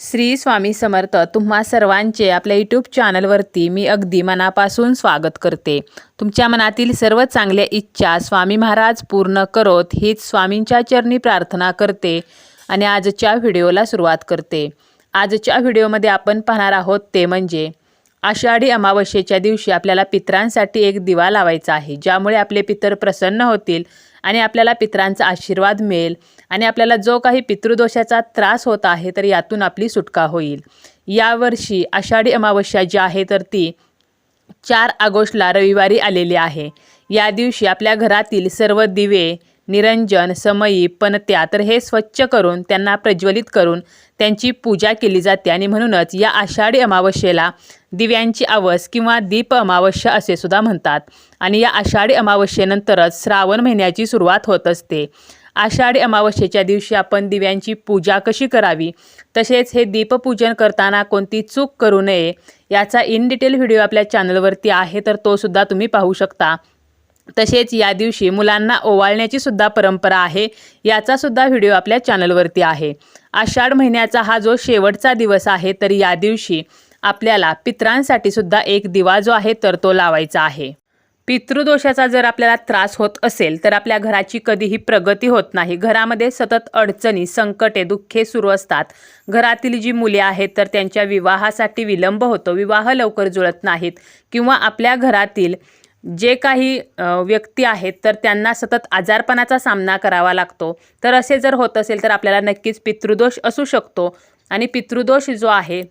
श्री स्वामी समर्थ तुम्हा सर्वांचे आपल्या यूट्यूब चॅनलवरती मी अगदी मनापासून स्वागत करते. तुमच्या मनातील सर्व चांगल्या इच्छा स्वामी महाराज पूर्ण करोत हीच स्वामींच्या चरणी प्रार्थना करते आणि आजच्या व्हिडिओला सुरुवात करते. आजच्या व्हिडिओमध्ये आपण पाहणार आहोत ते म्हणजे आषाढी अमावस्येच्या दिवशी आपल्याला पितरांसाठी एक दिवा लावायचा आहे ज्यामुळे आपले पितर प्रसन्न होतील आणि आपल्याला पितरांचा आशीर्वाद मिळेल. आणि आपल्याला जो काही पितृदोषाचा त्रास होत आहे तर यातून आपली सुटका होईल. यावर्षी आषाढी अमावस्या जी आहे तर ती चार ऑगस्टला रविवारी आलेली आहे. या दिवशी आपल्या घरातील सर्व दिवे निरंजन समयी पणत्या तर हे स्वच्छ करून त्यांना प्रज्वलित करून त्यांची पूजा केली जाते. आणि म्हणूनच या आषाढी अमावस्येला दिव्यांची आवस किंवा दीप अमावस्या असे सुद्धा म्हणतात. आणि या आषाढी अमावस्येनंतरच श्रावण महिन्याची सुरुवात होत असते. आषाढी अमावस्येच्या दिवशी आपण दिव्यांची पूजा कशी करावी? तसेच हे दीपपूजन करताना कोणती चूक करू नये याचा इन डिटेल व्हिडिओ आपल्या चॅनलवरती आहे तर तो सुद्धा तुम्ही पाहू शकता. तसेच या दिवशी मुलांना ओवाळण्याची सुद्धा परंपरा आहे याचा सुद्धा व्हिडिओ आपल्या चॅनलवरती आहे. आषाढ महिन्याचा हा जो शेवटचा दिवस आहे तर या दिवशी आपल्याला पित्रांसाठी सुद्धा एक दिवा जो आहे तर तो लावायचा आहे. पितृदोषाचा जर आपल्याला त्रास होत असेल तर आपल्या घराची कधीही प्रगती होत नाही. घरामध्ये सतत अडचणी संकटे दुःखे सुरू असतात. घरातील जी मुले आहेत तर त्यांच्या विवाहासाठी विलंब होतो. विवाह लवकर जुळत नाहीत. किंवा आपल्या घरातील जे काही व्यक्ती आहेत तर त्यांना सतत आजारपणाचा सामना करावा लागतो. तर असे जर होत असेल तर आपल्याला नक्कीच पितृदोष असू शकतो. आणि पितृदोष जो आहे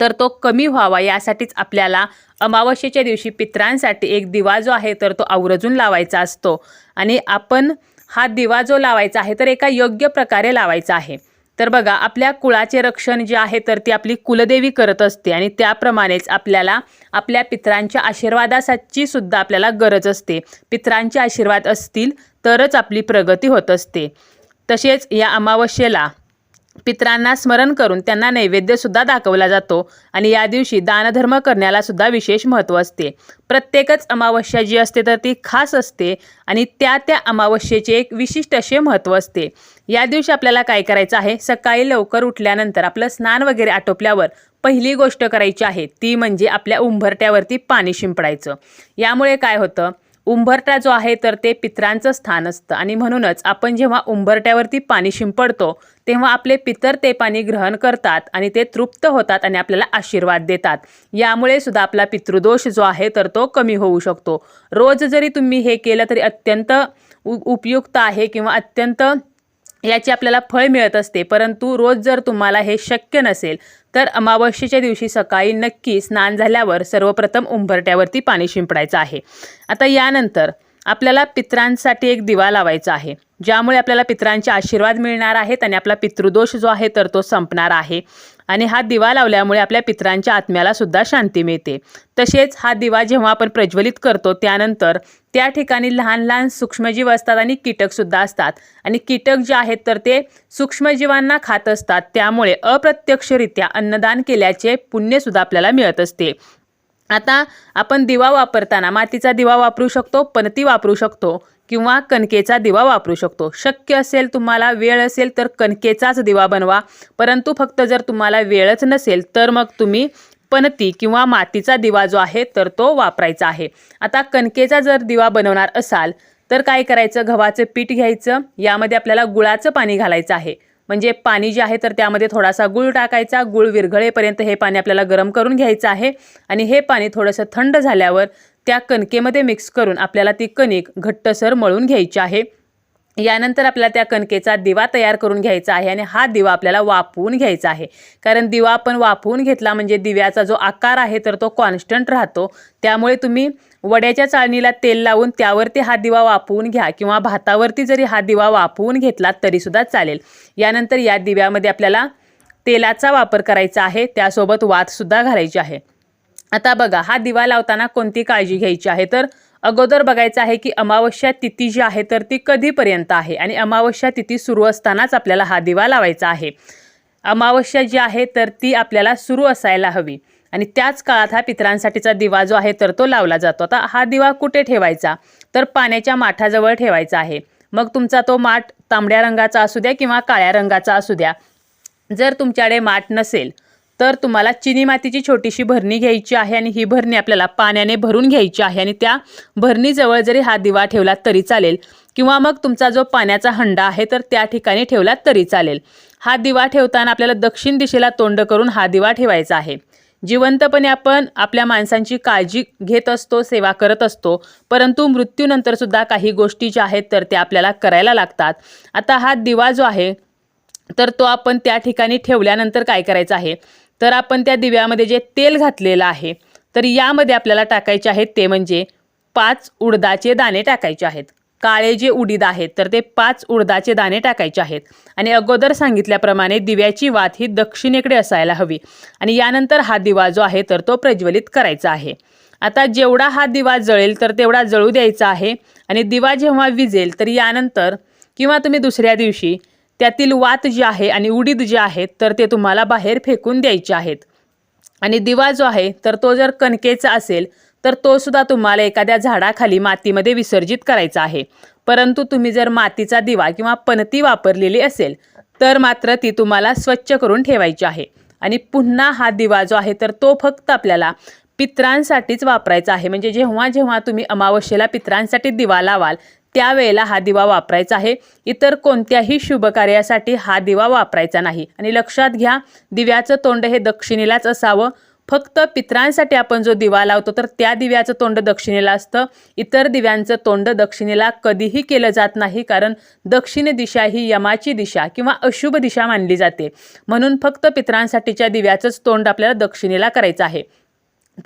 तर तो कमी व्हावा यासाठीच आपल्याला अमावस्येच्या दिवशी पित्रांसाठी एक दिवा जो आहे तर तो आवर्जून लावायचा असतो. आणि आपण हा दिवा जो लावायचा आहे तर एका योग्य प्रकारे लावायचा आहे. तर बघा आपल्या कुळाचे रक्षण जे आहे तर ती आपली कुलदेवी करत असते आणि त्याप्रमाणेच आपल्याला आपल्या पित्रांच्या आशीर्वादासाठी सुद्धा आपल्याला गरज असते. पित्रांचे आशीर्वाद असतील तरच आपली प्रगती होत असते. तसेच या अमावस्येला पित्रांना स्मरण करून त्यांना नैवेद्यसुद्धा दाखवला जातो आणि या दिवशी दानधर्म करण्याला सुद्धा विशेष महत्त्व असते. प्रत्येकच अमावस्या जी असते तर ती खास असते आणि त्या त्या अमावस्येचे एक विशिष्ट असे महत्त्व असते. या दिवशी आपल्याला काय करायचं आहे? सकाळी लवकर उठल्यानंतर आपलं स्नान वगैरे आटोपल्यावर पहिली गोष्ट करायची आहे ती म्हणजे आपल्या उंबरट्यावरती पाणी शिंपडायचं. यामुळे काय होतं? उंबरटा जो आहे तर ते पित्रांचं स्थान असतं. आणि म्हणूनच आपण जेव्हा उंबरट्यावरती पाणी शिंपडतो तेव्हा आपले पितर ते पाणी ग्रहण करतात आणि ते तृप्त होतात आणि आपल्याला आशीर्वाद देतात. यामुळे सुद्धा आपला पितृदोष जो आहे तर तो कमी होऊ शकतो. रोज जरी तुम्ही हे केलं तरी अत्यंत उ उपयुक्त आहे किंवा अत्यंत याची आपल्याला फळ मिळत असते. परंतु रोज जर तुम्हाला हे शक्य नसेल तर अमावस्येच्या दिवशी सकाळी नक्की स्नान झाल्यावर सर्वप्रथम उंबरट्यावरती पाणी शिंपडायचं आहे. आता यानंतर आपल्याला पित्रांसाठी एक दिवा लावायचा आहे. ज्यामुळे आपल्याला पित्रांचे आशीर्वाद मिळणार आहेत आणि आपला पितृदोष जो आहे तर तो संपणार आहे. आणि हा दिवा लावल्यामुळे आपल्या पित्रांच्या आत्म्याला सुद्धा शांती मिळते. तसेच हा दिवा जेव्हा आपण प्रज्वलित करतो त्यानंतर त्या ठिकाणी लहान लहान सूक्ष्मजीव असतात आणि कीटकसुद्धा असतात. आणि कीटक जे आहेत तर ते सूक्ष्मजीवांना खात असतात. त्यामुळे अप्रत्यक्षरित्या अन्नदान केल्याचे पुण्यसुद्धा आपल्याला मिळत असते. आता आपण दिवा वापरताना मातीचा दिवा वापरू शकतो पणती वापरू शकतो किंवा कणकेचा दिवा वापरू शकतो. शक्य असेल तुम्हाला वेळ असेल तर कणकेचाच दिवा बनवा. परंतु फक्त जर तुम्हाला वेळच नसेल तर मग तुम्ही पणती किंवा मातीचा दिवा जो आहे तर तो वापरायचा आहे. आता कणकेचा जर दिवा बनवणार असाल तर काय करायचं? गव्हाचं पीठ घ्यायचं. यामध्ये आपल्याला गुळाचं पाणी घालायचं आहे. म्हणजे पाणी जे आहे तर त्यामध्ये थोडासा गुळ टाकायचा. गुळ विरघळेपर्यंत हे पाणी आपल्याला गरम करून घ्यायचं आहे. आणि हे पाणी थोडंसं थंड झाल्यावर त्या कणकेमध्ये मिक्स करून आपल्याला ती कणिक घट्टसर मळून घ्यायची आहे. यानंतर आपल्याला त्या कणकेचा दिवा तयार करून घ्यायचा आहे आणि हा दिवा आपल्याला वाफवून घ्यायचा आहे. कारण दिवा आपण वाफवून घेतला म्हणजे दिव्याचा जो आकार आहे तर तो कॉन्स्टंट राहतो. त्यामुळे तुम्ही वड्याच्या चाळणीला तेल लावून त्यावरती हा दिवा वाफवून घ्या किंवा भातावरती जरी हा दिवा वाफवून घेतला तरीसुद्धा चालेल. यानंतर या दिव्यामध्ये आपल्याला तेलाचा वापर करायचा आहे. त्यासोबत वातसुद्धा घालायची आहे. आता बघा हा दिवा लावताना कोणती काळजी घ्यायची आहे? तर अगोदर बघायचं आहे की अमावस्या तिथी जी आहे तर ती कधीपर्यंत आहे? आणि अमावस्या तिथी सुरू असतानाच आपल्याला हा दिवा लावायचा आहे. अमावस्या जी आहे तर ती आपल्याला सुरू असायला हवी. आणि त्याच काळात हा पितरांसाठीचा दिवा जो आहे तर तो लावला जातो. आता हा दिवा कुठे ठेवायचा? तर पाण्याच्या माठाजवळ ठेवायचा आहे. मग तुमचा तो माठ तांबड्या रंगाचा असू द्या किंवा काळ्या रंगाचा असू द्या. जर तुमच्याकडे माठ नसेल तर तुम्हाला चिनी मातीची छोटीशी भरणी घ्यायची आहे आणि ही भरणी आपल्याला पाण्याने भरून घ्यायची आहे आणि त्या भरणीजवळ जरी हा दिवा ठेवला तरी चालेल. किंवा मग तुमचा जो पाण्याचा हंडा आहे तर त्या ठिकाणी ठेवला तरी चालेल. हा दिवा ठेवताना आपल्याला दक्षिण दिशेला तोंड करून हा दिवा ठेवायचा आहे. जिवंतपणे आपण आपल्या माणसांची काळजी घेत असतो सेवा करत असतो परंतु मृत्यूनंतर सुद्धा काही गोष्टी ज्या आहेत तर त्या आपल्याला करायला लागतात. आता हा दिवा जो आहे तर तो आपण त्या ठिकाणी ठेवल्यानंतर काय करायचं आहे? तर आपण त्या दिव्यामध्ये जे तेल घातलेलं आहे तर यामध्ये आपल्याला टाकायचे आहेत ते म्हणजे पाच उडदाचे दाणे टाकायचे आहेत. काळे जे उडीद आहेत तर ते पाच उडदाचे दाणे टाकायचे आहेत. आणि अगोदर सांगितल्याप्रमाणे दिव्याची वात ही दक्षिणेकडे असायला हवी. आणि यानंतर हा दिवा जो आहे तर तो प्रज्वलित करायचा आहे. आता जेवढा हा दिवा जळेल तर तेवढा जळू द्यायचा आहे. आणि दिवा जेव्हा विजेल तर यानंतर किंवा तुम्ही दुसऱ्या दिवशी त्यातील वात जी आहे आणि उडीद जे आहेत तर ते तुम्हाला बाहेर फेकून द्यायचे आहेत. आणि दिवा जो आहे तर तो जर कणकेचा असेल तर तो सुद्धा तुम्हाला एखाद्या झाडाखाली मातीमध्ये विसर्जित करायचा आहे. परंतु तुम्ही जर मातीचा दिवा किंवा पणती वापरलेली असेल तर मात्र ती तुम्हाला स्वच्छ करून ठेवायची आहे. आणि पुन्हा हा दिवा जो आहे तर तो फक्त आपल्याला पित्रांसाठीच वापरायचा आहे. म्हणजे जेव्हा जेव्हा तुम्ही अमावस्येला पित्रांसाठी दिवा लावाल त्यावेळेला हा दिवा वापरायचा आहे. इतर कोणत्याही शुभ कार्यासाठी हा दिवा वापरायचा नाही. आणि लक्षात घ्या दिव्याचं तोंड हे दक्षिणेलाच असावं. फक्त पित्रांसाठी आपण जो दिवा लावतो तर त्या दिव्याचं तोंड दक्षिणेला असतं. इतर दिव्यांचं तोंड दक्षिणेला कधीही केलं जात नाही कारण दक्षिण दिशा ही यमाची दिशा किंवा अशुभ दिशा मानली जाते. म्हणून फक्त पित्रांसाठीच्या दिव्याचंच तोंड आपल्याला दक्षिणेला करायचं आहे.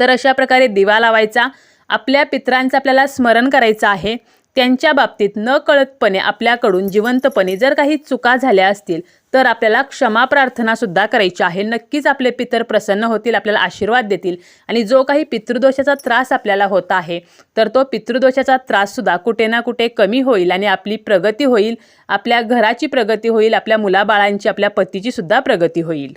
तर अशा प्रकारे दिवा लावायचा. आपल्या पित्रांचं आपल्याला स्मरण करायचं आहे. त्यांच्या बाबतीत न कळतपणे आपल्याकडून जिवंतपणे जर काही चुका झाल्या असतील तर आपल्याला क्षमा प्रार्थना सुद्धा करायची आहे. नक्कीच आपले पितर प्रसन्न होतील आपल्याला आशीर्वाद देतील आणि जो काही पितृदोषाचा त्रास आपल्याला होत आहे तर तो पितृदोषाचा त्राससुद्धा कुठे ना कुठे कमी होईल आणि आपली प्रगती होईल आपल्या घराची प्रगती होईल आपल्या मुलाबाळांची आपल्या पतीची सुद्धा प्रगती होईल.